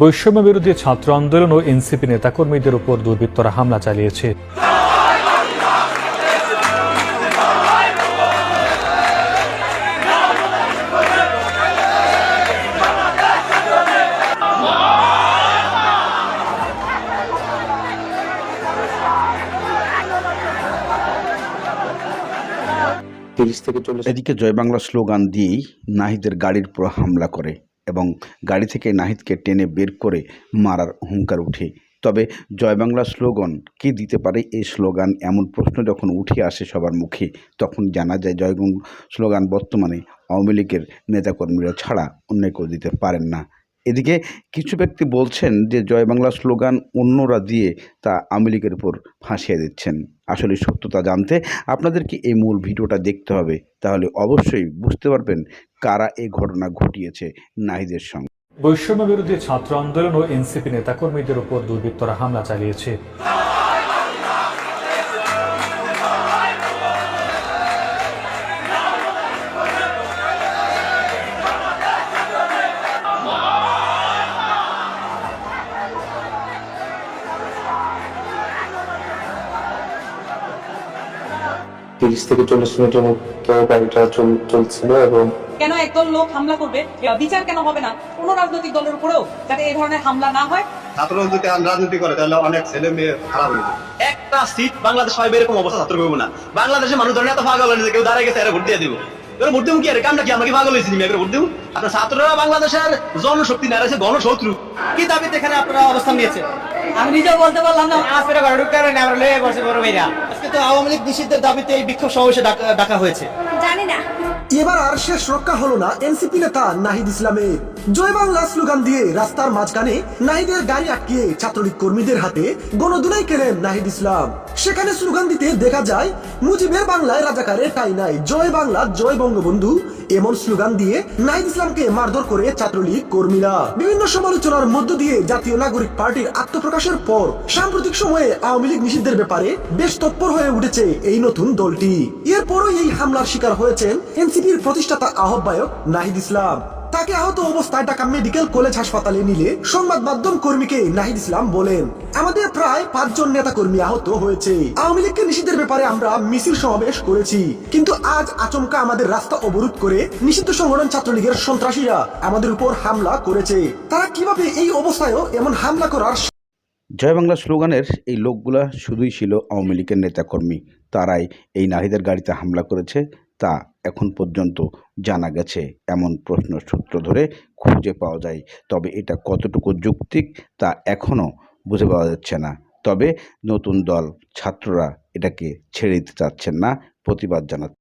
বৈষম্য বিরোধী ছাত্র আন্দোলন ও এনসিপি নেতাকর্মীদের উপর দুর্বৃত্তরা হামলা চালিয়েছে। এদিকে জয় বাংলা স্লোগান দিয়েই নাহিদের গাড়ির উপর হামলা করে। এবং গাড়ি থেকে নাহিদকে টেনে বের করে মারার হুঙ্কার উঠে। তবে জয় বাংলা স্লোগান, কে দিতে পারে এই স্লোগান? এমন প্রশ্ন যখন উঠে আসে সবার মুখে, তখন জানা যায় জয় স্লোগান বর্তমানে আওয়ামী লীগের নেতাকর্মীরা ছাড়া অন্য কেউ দিতে পারেন না। এদিকে কিছু ব্যক্তি বলছেন যে জয় বাংলা স্লোগান অন্যরা দিয়ে তা আওয়ামী লীগের উপর ফাঁসিয়ে দিচ্ছেন। আসলে সত্যতা জানতে আপনাদেরকে এই মূল ভিডিওটা দেখতে হবে? তাহলে অবশ্যই বুঝতে পারবেন কারা এই ঘটনা ঘটিয়েছে নাহিদের সঙ্গে। বৈষম্য বিরোধী ছাত্র আন্দোলন ও এনসিপি নেতাকর্মীদের উপর দুর্বৃত্তরা হামলা চালিয়েছে। তিরিশ থেকে চল্লিশ মিনিটের মতো গাড়িটা চলছিল এবং কেন একদল লোক হামলা করবে? বিচার কেন হবে না? কোন রাজনৈতিক দলের উপরেও যাতে এই ধরনের হামলা না হয়? ছাত্ররা যদি রাজনীতি করে তাহলে অনেক ছেলে মেয়ে খারাপ হয়ে একটা সিট বাংলাদেশ পাইবে এরকম অবস্থা ছাত্র না। বাংলাদেশের মানুষ ধরেন এত পাগল হয়েছে কেউ দাঁড়ায় গেছে এরা ভোট দিয়ে দিব। এবার ভোট দেবো কি? আরে কামটা কি? আমরা কি পাগল হয়েছি? একবার ভোট দেবো? আপনার ছাত্ররা বাংলাদেশের জনশক্তি না রয়েছে গণশত্রু। কি দাবিতে এখানে আপনারা অবস্থান নিয়েছেন? আমি নিজেও বলতে পারলাম না। আজ আসলে ঘরে ঢুকতে পারেন আমরা লয়ে বসে বড় ভাইরা। তো আওয়ামী লীগ নিষিদ্ধের দাবিতে এই বিক্ষোভ সমাবেশে ডাকা- হয়েছে। জানি না। এবার আর শেষ রক্ষা হলো না এনসিপি নেতা নাহিদ ইসলামের জয় বাংলা স্লোগান দিয়ে রাস্তার মাঝখানে নাহিদের গাড়ি আটকিয়ে ছাত্রলীগ কর্মীদের হাতে গণদুলাই কেলেন নাহিদ ইসলাম। সেখানে স্লোগান দিতে দেখা যায় মুজিবের বাংলায় রাজাকারের তাই নাই। জয় বাংলা জয় বঙ্গবন্ধু এমন স্লোগান দিয়ে নাহিদ ইসলামকে মারধর করে ছাত্রলীগ কর্মীরা। বিভিন্ন সমালোচনার মধ্য দিয়ে জাতীয় নাগরিক পার্টির আত্মপ্রকাশের পর সাম্প্রতিক সময়ে আওয়ামী লীগ নিষিদ্ধের ব্যাপারে বেশ তৎপর হয়ে উঠেছে এই নতুন দলটি। এরপরও এই হামলার শিকার হয়েছেন এনসিপির প্রতিষ্ঠাতা আহ্বায়ক নাহিদ ইসলাম। তাকে আহত অবস্থায় ঢাকা মেডিকেল কলেজ হাসপাতালে নিলে সংবাদ মাধ্যম কর্মীকে নাহিদ ইসলাম বলেন, আমাদের প্রায় পাঁচজন নেতা কর্মী আহত হয়েছে। আওয়ামী লীগকে নিষিদ্ধের ব্যাপারে আমরা মিছিল সমাবেশ করেছি। কিন্তু আজ আচমকা আমাদের রাস্তা অবরোধ করে নিষিদ্ধ সংগঠন ছাত্রলীগের সন্ত্রাসীরা আমাদের উপর হামলা করেছে। তারা কীভাবে এই অবস্থায়ও এমন হামলা করার জয় বাংলা স্লোগানের এই লোকগুলা শুধুই ছিল আওয়ামী লীগের নেতাকর্মী। তারাই এই নাহিদের গাড়িতে হামলা করেছে। তা এখন পর্যন্ত জানা গেছে। এমন প্রশ্ন সূত্র ধরে খুঁজে পাওয়া যায়, তবে এটা কতটুকু যৌক্তিক তা এখনও বুঝে পাওয়া যাচ্ছে না। তবে নতুন দল ছাত্ররা এটাকে ছেড়ে দিতে চাচ্ছেন না, প্রতিবাদ জানাচ্ছে